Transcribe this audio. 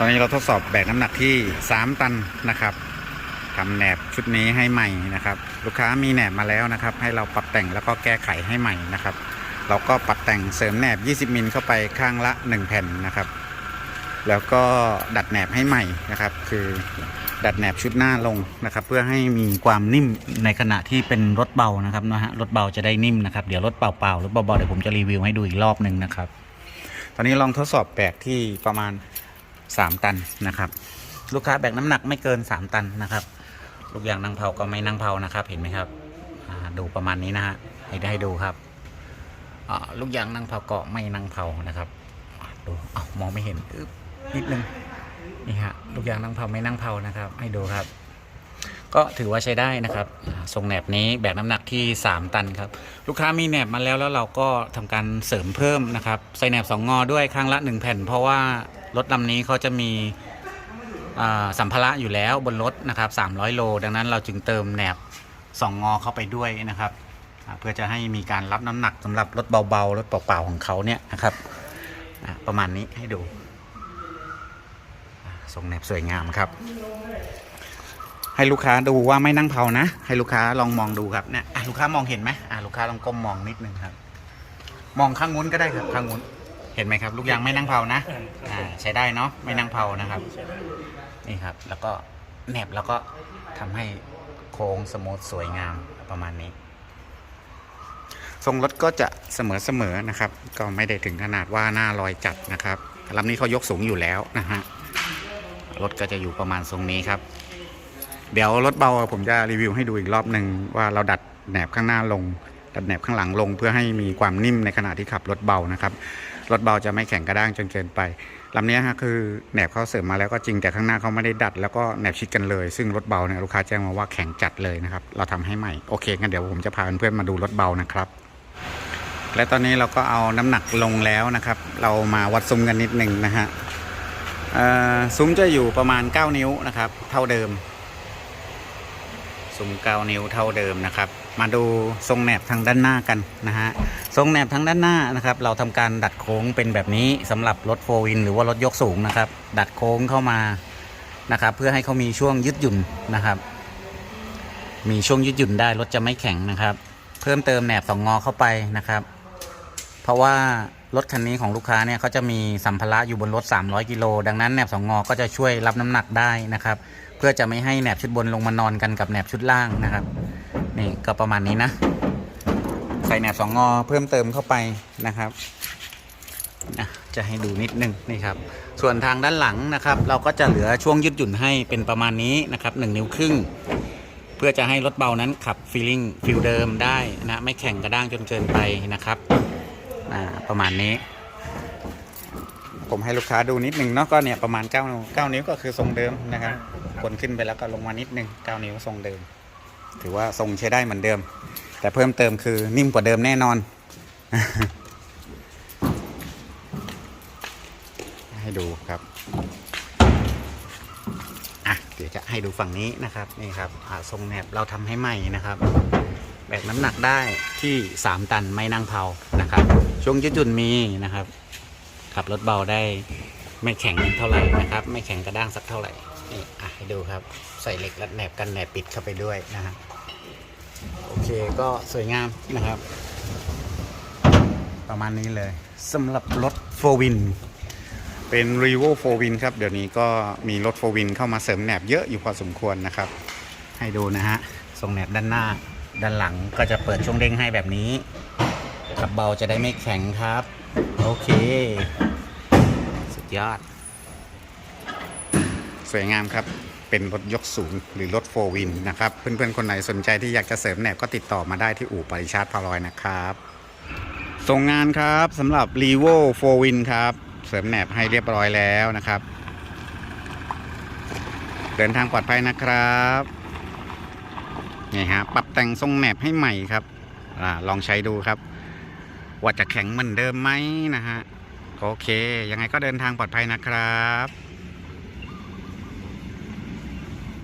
ตอนนี้เราทดสอบแบกน้ำหนักที่ 3 ตันนะครับทำแหนบชุดนี้ให้ใหม่นะครับ ลูกค้ามีแหนบมาแล้วนะครับ ให้เราปรับแต่งแล้วก็แก้ไขให้ใหม่นะครับ เราก็ปรับแต่งเสริมแหนบ 20 มิลเข้าไปข้างละ 1 แผ่นนะครับ แล้วก็ดัดแหนบให้ใหม่นะครับ คือดัดแหนบชุดหน้าลงนะครับ เพื่อให้มีความนิ่มในขณะที่เป็นรถเบานะครับนะฮะรถเบาจะได้นิ่มนะครับเดี๋ยวรถเปล่าๆรถเบาๆเดี๋ยวผมจะรีวิวให้ดูอีกรอบหนึ่งนะครับ ตอนนี้ลองทดสอบแบกที่ประมาณ 3ตันนะครับ ลูกค้าแบกน้ำหนักไม่เกิน3ตันนะครับ ลูกยางนั่งเผาก็ไม่นั่งเผานะครับ เห็นไหมครับดูประมาณนี้นะฮะให้ได้ดูครับลูกยางนั่งเผาก็ไม่นั่งเผานะครับดูเอามองไม่เห็นอึ๊บนิดนึงนี่ฮะลูกยางนั่งเผาไม่นั่งเผานะครับ ให้ดูครับ ก็ถือว่าใช้ได้นะครับทรงแหนบนี้แบกน้ำหนักที่ 3 ตันครับ ลูกค้ามีแหนบมาแล้วแล้วเราก็ทำการเสริมเพิ่มนะครับ ใส่แหนบสองงอด้วยข้งละ 1 แผ่น เพราะว่า รถลำนี้เขาจะมีสัมภาระอยู่แล้วบนรถนะครับ300 โล ดังนั้นเราจึงเติมแหนบสองอเข้าไปด้วยนะครับ เพื่อจะให้มีการรับน้ำหนักสำหรับรถเบาๆ รถเปล่าๆของเขาเนี่ยนะครับประมาณนี้ให้ดูทรงแหนบสวยงามครับ ให้ลูกค้าดูว่าไม่นั่งเผานะ ให้ลูกค้าลองมองดูครับเนี่ยลูกค้ามองเห็นไหมลูกค้าลองก้มมองนิดนึงครับ มองข้างงุ้นก็ได้ครับข้างงุ้น เห็นไหมครับ ลูกยางไม่นั่งเผานะอ่าใช้ได้เนาะไม่นั่งเผานะครับ นี่ครับ แล้วก็แหนบแล้วก็ทำให้โค้งสมูทสวยงามประมาณนี้ ทรงรถก็จะเสมอๆนะครับ ก็ไม่ได้ถึงขนาดว่าหน้าลอยจัดนะครับลำนี้เขายกสูงอยู่แล้วนะฮะรถก็จะอยู่ประมาณทรงนี้ครับ เดี๋ยวรถเบาผมจะรีวิวให้ดูอีกรอบหนึ่งว่าเราดัดแหนบข้างหน้าลง ดัดแหนบข้างหลังลงเพื่อให้มีความนิ่มในขณะที่ขับรถเบานะครับ รถเบาจะไม่แข็งกระด้างจนเกินไปลำนี้ฮะคือแหนบเขาเสริมมาแล้วก็จริงแต่ข้างหน้าเขาไม่ได้ดัด แล้วก็แหนบชิดกันเลย ซึ่งรถเบาเนี่ยลูกค้าแจ้งมาว่าแข็งจัดเลยนะครับ เราทำให้ใหม่โอเคงั้นเดี๋ยวผมจะพาเพื่อนๆมาดูรถเบานะครับและตอนนี้เราก็เอาน้ำหนักลงแล้วนะครับ เรามาวัดซุ้มกันนิดหนึ่งนะฮะซุ้มจะอยู่ประมาณ 9 นิ้วนะครับ เท่าเดิม ซุ้ม9นิ้วเท่าเดิมนะครับ มาดูทรงแหนบทางด้านหน้ากันนะฮะทรงแหนบทางด้านหน้านะครับ เราทำการดัดโค้งเป็นแบบนี้สำหรับรถโฟวินหรือว่ารถยกสูงนะครับ ดัดโค้งเข้ามานะครับ เพื่อให้เขามีช่วงยืดหยุ่นนะครับ มีช่วงยืดหยุ่นได้รถจะไม่แข็งนะครับ เพิ่มเติมแหนบสองงอเข้าไปนะครับ เพราะว่ารถคันนี้ของลูกค้าเนี่ยเขาจะมีสัมภาระอยู่บนรถ 300 กิโล ดังนั้นแหนบสองงอก็จะช่วยรับน้ำหนักได้นะครับ เพื่อจะไม่ให้แหนบชุดบนลงมานอนกันกับแหนบชุดล่างนะครับ นี่ก็ประมาณนี้นะ ใส่แหนบสองงอเพิ่มเติมเข้าไปนะครับจะให้ดูนิดนึงนี่ครับ ส่วนทางด้านหลังนะครับ เราก็จะเหลือช่วงยืดหยุ่นให้เป็นประมาณนี้นะครับหนึ่งนิ้วครึ่ง เพื่อจะให้รถเบานั้นขับฟีลิ่งฟิลเดิมได้นะไม่แข็งกระด้างจนเกินไปนะครับประมาณนี้ ผมให้ลูกค้าดูนิดนึงเนาะก็เนี่ยประมาณ9 9นิ้วก็คือทรงเดิมนะครับ คนขึ้นไปแล้วก็ลงมานิดนึง9นิ้วทรงเดิม ถือว่าทรงใช้ได้เหมือนเดิม แต่เพิ่มเติมคือนิ่มกว่าเดิมแน่นอน ให้ดูครับอะเดี๋ยวจะให้ดูฝั่งนี้นะครับนี่ครับทรงแหนบเราทำให้ใหม่นะครับ แบกน้ำหนักได้ที่ 3 ตันไม่นั่งเผานะครับ ช่วงยืดหยุ่นมีนะครับ ขับรถเบาได้ ไม่แข็งเท่าไหร่นะครับ ไม่แข็งกระด้างสักเท่าไหร่นี่อะให้ดูครับ ใส่เหล็กรัดแหนบกันแหนบปิดเข้าไปด้วยนะฮะโอเคก็สวยงามนะครับ ประมาณนี้เลยสำหรับรถโฟวินเป็น r e v o 4 Win ครับ เดี๋ยวนี้ก็มีรถ4 Win เข้ามาเสริมแหนบเยอะอยู่พอสมควรนะครับ ให้ดูนะฮะทรงแหนบด้านหน้า ด้านหลังก็จะเปิดช่วงเด้งให้แบบนี้ขับเบาจะได้ไม่แข็งครับ โอเค ยอด สวยงามครับ เป็นรถยกสูงหรือรถโฟวินนะครับ เพื่อนๆ คนไหนสนใจที่อยากจะเสริมแหนบก็ติดต่อมาได้ที่อู่ปริชาติพารอยนะครับส่งงานครับสำหรับ r e v o 4 Win ครับ เสริมแหนบให้เรียบร้อยแล้วนะครับ เดินทางปลอดภัยนะครับนี่ฮะปรับแต่งทรงแหนบให้ใหม่ครับอลองใช้ดูครับ ว่าจะแข็งเหมือนเดิมไหมนะฮะ โอเค ยังไงก็เดินทางปลอดภัยนะครับ